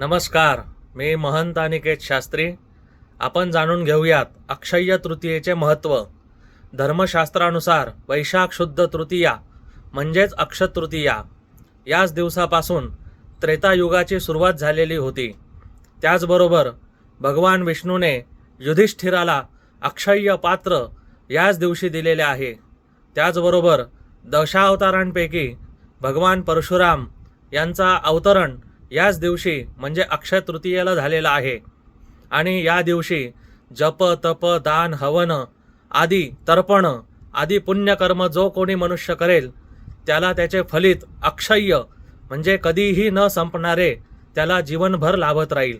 नमस्कार मी महंत अनिकेत शास्त्री. आपण जाणून घेऊयात अक्षय्य तृतीयेचे महत्त्व. धर्मशास्त्रानुसार वैशाख शुद्ध तृतीया म्हणजेच अक्षतृतीया याच दिवसापासून त्रेतायुगाची सुरुवात झालेली होती. त्याचबरोबर भगवान विष्णूने युधिष्ठिराला अक्षय्य पात्र याच दिवशी दिलेले आहे. त्याचबरोबर दशावतारांपैकी भगवान परशुराम यांचा अवतरण याच दिवशी म्हणजे अक्षय तृतीयेला झालेला आहे. आणि या दिवशी जप तप दान हवन आदी तर्पण आदी पुण्यकर्म जो कोणी मनुष्य करेल त्याला त्याचे फलित अक्षय्य म्हणजे कधीही न संपणारे त्याला जीवनभर लाभत राहील.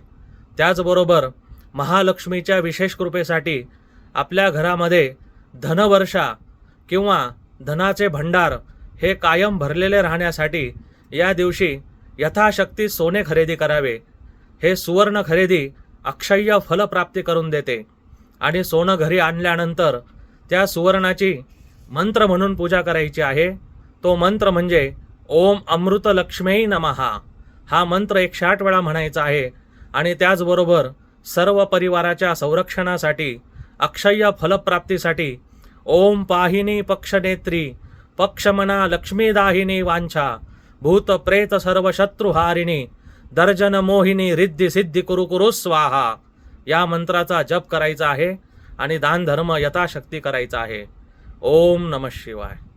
त्याचबरोबर महालक्ष्मीच्या विशेष कृपेसाठी आपल्या घरामध्ये धनवर्षा किंवा धनाचे भंडार हे कायम भरलेले राहण्यासाठी या दिवशी यथाशक्ती सोने खरेदी करावे. हे सुवर्ण खरेदी अक्षय्य फलप्राप्ती करून देते. आणि सोनं घरी आणल्यानंतर त्या सुवर्णाची मंत्र म्हणून पूजा करायची आहे. तो मंत्र म्हणजे ओम अमृत लक्ष्मी नमहा हा मंत्र एकशे आठ वेळा म्हणायचा आहे. आणि त्याचबरोबर सर्व परिवाराच्या संरक्षणासाठी अक्षय्य फलप्राप्तीसाठी ओम पाहिनी पक्षनेत्री पक्षमना लक्ष्मीदाहिनी वांछा भूत प्रेत सर्व शत्रुहारिणी दर्जन मोहिनी रिद्धी सिद्धी कुरु कुरु स्वाहा. या मंत्राचा जप करायचा आहे आणि दान धर्म यथाशक्ती करायचा आहे. ओम नम शिवाय.